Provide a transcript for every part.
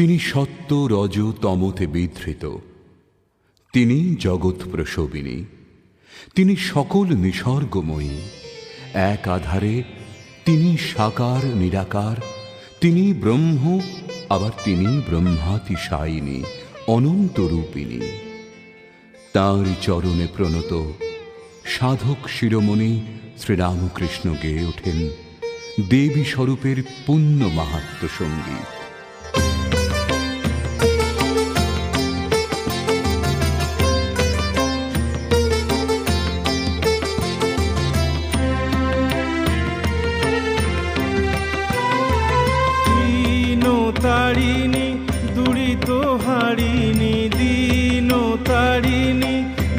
তিনি সত্য রজ তমতে বিধৃত। তিনি জগৎ প্রসবিনী। তিনি সকল নিসর্গময়ী। এক আধারে তিনি সাকার, নিরাকার। তিনি ব্রহ্ম, আবার তিনি ব্রহ্মাতিশায়িনী, অনন্ত রূপিণী। তাঁর চরণে প্রণত সাধক শিরোমণি শ্রীরামকৃষ্ণ গেয়ে ওঠেন। দেবী স্বরূপের পুণ্য মাহাত্ম সংগীত হারিণী দীন তারিণী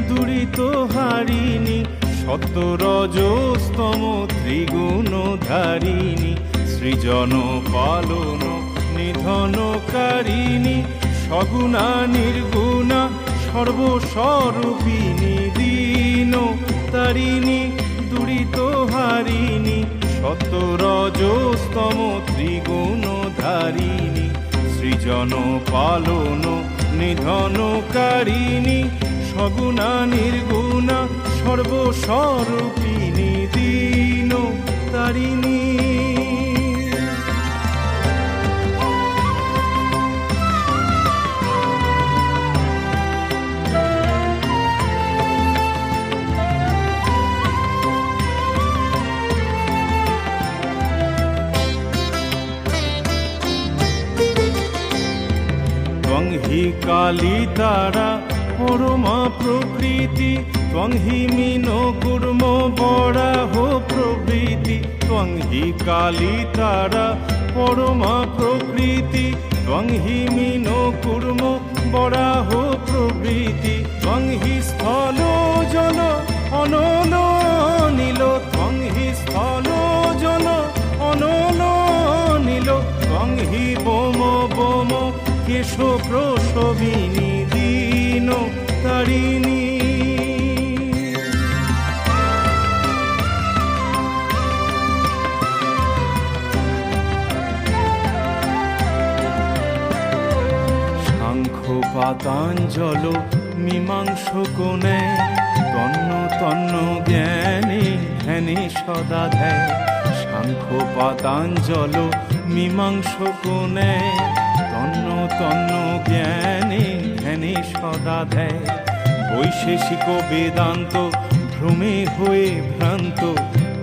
দুরিত হারিণী সত্য রজস্তম ত্রিগুণ ধারিণী সৃজন পালন নিধন নিধনকারিণী সগুণা নির্গুণা, সর্বস্বরূপিণী দীন তারিণী দুরিত হারিণী সত্য রজস্তম ত্রিগুণ ধারিণী সৃজন পালন নিধনকারিণী সগুণা নির্গুণা সর্বস্বরূপিণী ত্বং হি কালী তারা, পরমা প্রকৃতি। ত্বং হি মিন কুর্ম বরাহ প্রভৃতি। ত্বং হি কালী তারা, পরমা প্রকৃতি। ত্বং মিন কুর্ম বরাহ প্রভৃতি। ত্বংহি স্থল জল কেশ প্রসবিনী তারিণী। পাতাঞ্জল মীমাংস কোণে, তন্ন তন্ন জ্ঞানে ধ্যানে সদা ধ্যায়। সাংখ্য পাতাঞ্জল মীমাংস কোণে তন্ন তন্ন জ্ঞানে ধ্যানে সদা ধ্যায়। বৈশেষিক বেদান্ত ভ্রমে হয়ে ভ্রান্ত,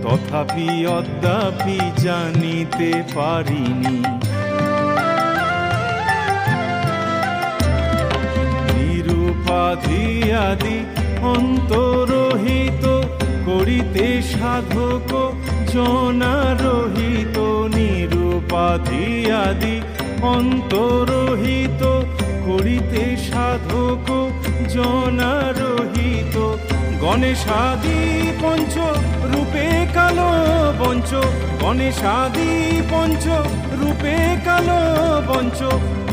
তথাপি অদ্যাপি জানিতে পারিনি। নিরুপাধি আদি অন্তরহিত করিতে সাধক জনারহিত। নিরুপাধি আদি অন্তরহিত করিতে সাধক জনারহিত। গণেশাদি পঞ্চ রূপে কালো বঞ্চ গণেশাদি পঞ্চ রূপে কালো বঞ্চ।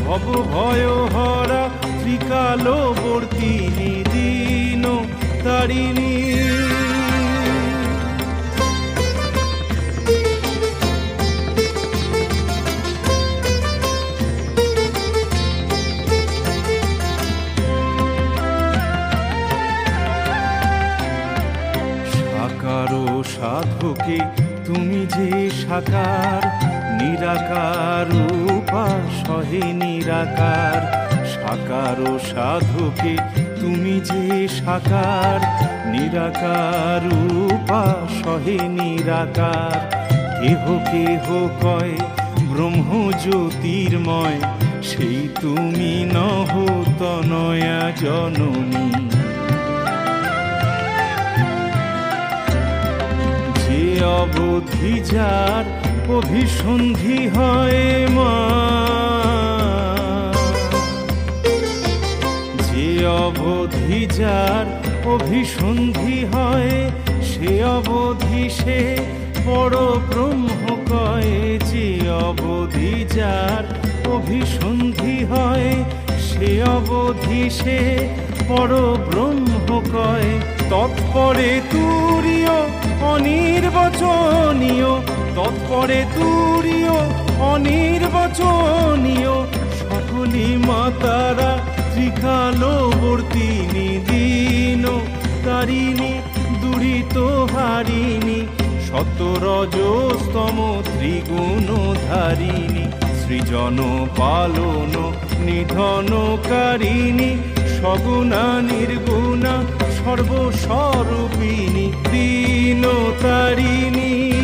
ভব ভয় হরা ত্রিকালো বর্তিনী দীন, তারিণী সাকার ও সাধকে তুমি যে সাকার, নিরাকার রূপা সহে নিরাকার। সাকার সাধকে তুমি যে সাকার, নিরাকার রূপা সহে নিরাকার। কেহ কেহ কয়, ব্রহ্ম জ্যোতির্ময়, সেই তুমি নহ তনয়া জননী। অবধি যার অভিসন্ধি হয় মা। যে অবধি যার অভিসন্ধি হয়, সে অবধি সে বড় ব্রহ্ম কয়। যে অবধি যার অভিসন্ধি হয়, সে অবধি সে বড় ব্রহ্ম তৎপরে তুরীয়, অনির্বচনীয়, তৎপরে তুরীয়, অনির্বচনীয়, সকল মাতারা ত্রিকালবর্তিনী দীন তারিণী, দুরিত হারিণী, শতরজস্তম ত্রিগুণ ধারিণী সৃজন পালন নিধনকারিণী, সগুণা নির্গুণা সর্বস্বরূপিণী দীন তারিণী